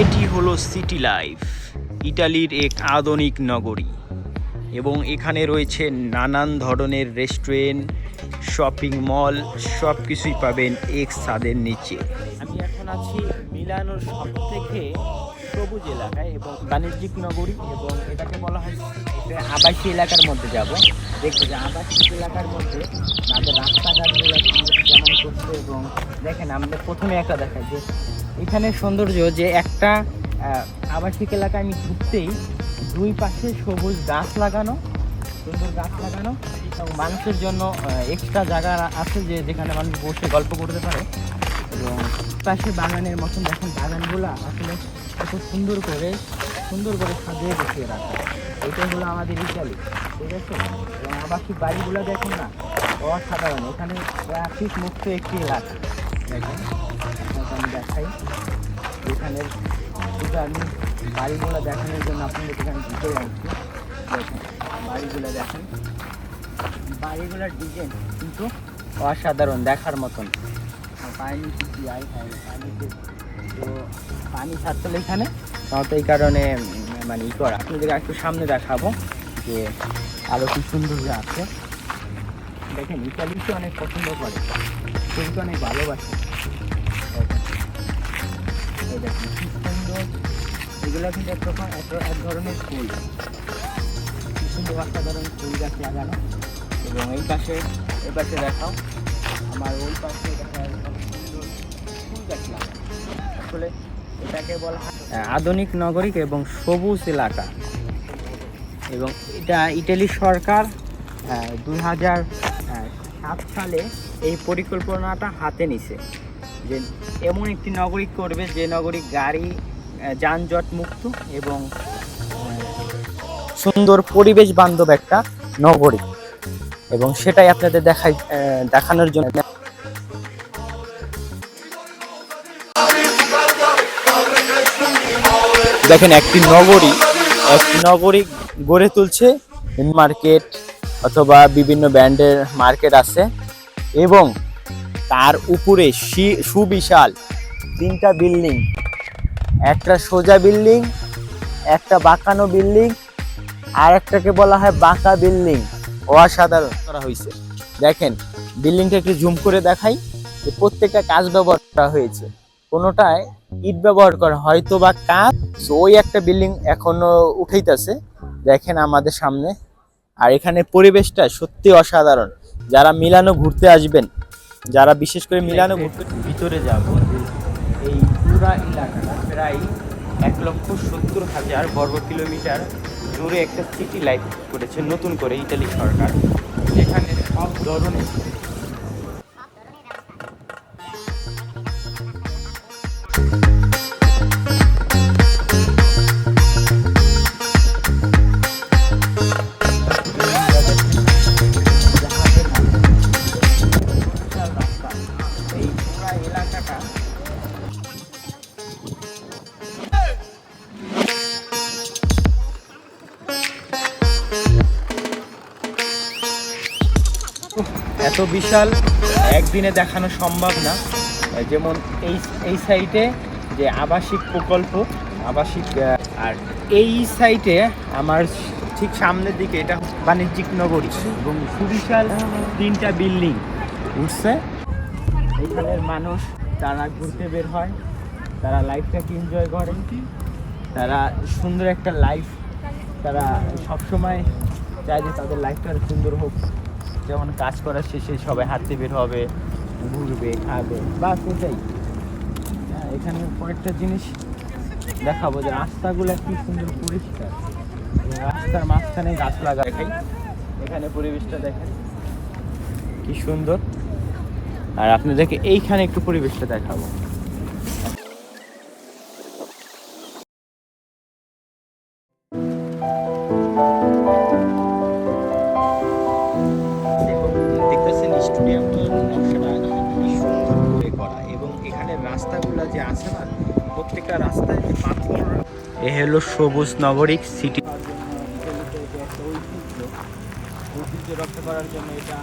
এটি হলো city life ইটালির এক আধুনিক নগরী এবং এখানে রয়েছে নানান ধরনের রেস্টুরেন্ট, শপিং মল সব কিছুই পাবেন এক ছাদের নিচে। আমি এখন আছি মিলানোর সব থেকে সবুজ এলাকায় এবং বাণিজ্যিক নগরী এবং এটাকে বলা হয় আবাসী এলাকার মধ্যে যাব। দেখব যে আবাসিক এলাকার মধ্যে তাদের রাস্তাঘাটগুলো কেমন করছে এবং দেখেন আমাদের প্রথমে একটা দেখায় যে এখানে সৌন্দর্য যে একটা আবাসিক এলাকায় আমি ঘুরতেই দুই পাশে সবুজ গাছ লাগানো, সুন্দর গাছ লাগানো এবং মানুষের জন্য এক্সট্রা জায়গা আছে যে যেখানে মানুষ বসে গল্প করতে পারে। এবং পাশে বাগানের মতন দেখেন বাগানগুলো আসলে এত সুন্দর করে সুন্দর করে সাজিয়ে বসিয়ে রাখা। এটাই হলো আমাদের ইটালি ঠিক আছে? এবং আবাসিক বাড়িগুলো দেখেন না, অসাধারণ। এখানে ট্রাফিক মুক্ত একটি এলাকা। আমি দেখাই। এখানের শুধু আমি বাড়িগুলো দেখানোর জন্য আপনাদের এখানে ভিতরে আসছি দেখেন, বাড়িগুলো দেখেন। বাড়িগুলোর ডিজাইন কিন্তু অসাধারণ, দেখার মতন। পানি কি আই তো পানি ছাড়তে এখানে তো এই কারণে মানে ই করা। আপনাদের একটু সামনে দেখাবো যে আরও কি সৌন্দর্য আছে। দেখেন ইতালিকে অনেক পছন্দ করে। ছবিকে অনেক ভালোবাসে। এই দেখেন কি সুন্দর এগুলো কিন্তু এক রকম এক ধরনের ফুল। কি সুন্দর অসাধারণ ফুল গাছ লাগানো। এবং এই পাশে এই পাশে দেখাও। আমার ওই পাশে দেখা সুন্দর আসলে এটাকে বলা আধুনিক নগরিক এবং সবুজ এলাকা। এবং এটা ইটালি সরকার দুই হাজার সাত সালে এই পরিকল্পনাটা হাতে নিছে। যে এমন একটি নগরিক করবে যে নগরিক গাড়ি যানজট মুক্ত এবং সুন্দর পরিবেশ বান্ধব একটা নগরী। এবং সেটাই আপনাদের দেখাই দেখানোর জন্য। দেখেন একটি নগরী একটি নগরী গড়ে তুলছে মার্কেট অথবা বিভিন্ন ব্র্যান্ডের মার্কেট আছে। এবং তার উপরে সুবিশাল তিনটা বিল্ডিং। একটা সোজা বিল্ডিং, একটা বাঁকানো বিল্ডিং, আর একটাকে বলা হয় বাঁকা বিল্ডিং। অসাধারণ করা হয়েছে। দেখেন, বিল্ডিংটা একটু জুম করে দেখাই। যে প্রত্যেকটা কাজ ব্যবহার করা হয়েছে। কোনোটায় ইট ব্যবহার করা হয়তো বা কাজ ওই একটা বিল্ডিং এখনও উঠাইতেছে। দেখেন আমাদের সামনে। আর এখানে পরিবেশটা সত্যি অসাধারণ। যারা মিলানো ঘুরতে আসবেন যারা বিশেষ করে মিলানো ঘুরতে ভিতরে যাব এই পুরা এলাকাটা প্রায় এক লক্ষ সত্তর হাজার বর্গ কিলোমিটার জুড়ে একটা সিটি লাইফ করেছে নতুন করে ইতালি সরকার। যেখানে সব ধরনের বিশাল, একদিনে দেখানো সম্ভব না। যেমন এই এই সাইটে যে আবাসিক প্রকল্প, আবাসিক আর এই সাইটে আমার ঠিক সামনের দিকে এটা বাণিজ্যিক নগরী এবং সুবিশাল তিনটা বিল্ডিং উঠছে। এখানের মানুষ, তারা ঘুরতে বের হয়, তারা লাইফটাকে এনজয় করে, তারা সুন্দর একটা লাইফ তারা সবসময় চায় যে তাদের লাইফটা সুন্দর হোক। যেমন কাজ করার শেষে সবাই হাঁটতে বের হবে ঘুরবে খাবে বা সেটাই হ্যাঁ, এখানে কয়েকটা জিনিস দেখাবো যে রাস্তাগুলো কি সুন্দর পরিষ্কার। রাস্তার মাঝখানে গাছ লাগা দেখাই। এখানে পরিবেশটা দেখেন। কি সুন্দর। আর আপনাদেরকে এইখানে একটু পরিবেশটা দেখাবো। নকশাটা সুন্দর করে করা এবং এখানে রাস্তাগুলো যে আছে না প্রত্যেকটা রাস্তায় যে পাথর এ হলো সবুজ নগরিক সিটি ঐতিহ্য ঐতিহ্য রক্ষা করার জন্য এটা